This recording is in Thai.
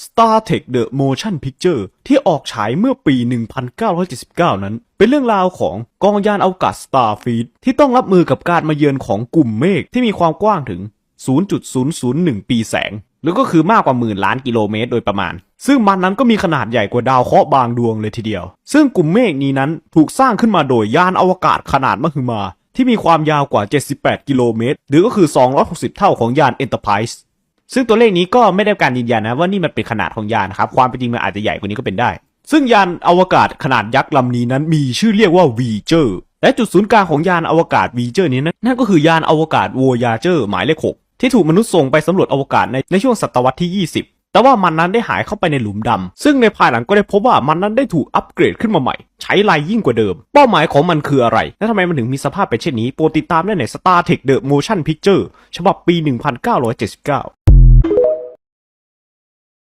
Star Trek The Motion Picture ที่ออกฉายเมื่อปี 1979 นั้น เป็นเรื่องราวของกองยานอวกาศ Starfleet ที่ต้องรับมือกับการมาเยือนของกลุ่มเมฆที่มีความกว้างถึง 0.001 ปีแสง หรือก็คือมากกว่าหมื่นล้านกิโลเมตรโดยประมาณ ซึ่งมันนั้นก็มีขนาดใหญ่กว่าดาวเคราะห์บางดวงเลยทีเดียว ซึ่งกลุ่มเมฆนี้นั้นถูกสร้างขึ้นมาโดยยานอวกาศขนาดมหึมา ที่มีความยาวกว่า 78 กิโลเมตร หรือก็คือ 260 เท่าของยาน Enterprise ซึ่งตัวเลขนี้ก็ไม่ได้การยืนยันนะว่านี่มันเป็นขนาดของยานนะครับ ความเป็นจริงมันอาจจะใหญ่กว่านี้ก็เป็นได้ ซึ่งยานอวกาศขนาดยักษ์ลำนี้นั้นมีชื่อเรียกว่า Voyager และจุดศูนย์กลางของยานอวกาศ Voyager นี้นั้นนั่นก็คือยานอวกาศ Voyager หมายเลข6ที่ถูกมนุษย์ส่งไปสำรวจอวกาศในในช่วงศตวรรษที่ 20 แต่ว่ามันนั้นได้หายเข้าไปในหลุมดำซึ่งในภายหลังก็ได้พบว่ามันนั้นได้ถูกอัปเกรดขึ้นมาใหม่ ใช้ลายยิ่งกว่าเดิม เป้าหมายของมันคืออะไร และทำไมมันถึงมีสภาพเป็นเช่นนี้ โปรดติดตามได้ใน Star Trek The Motion Picture ฉบับปี 1979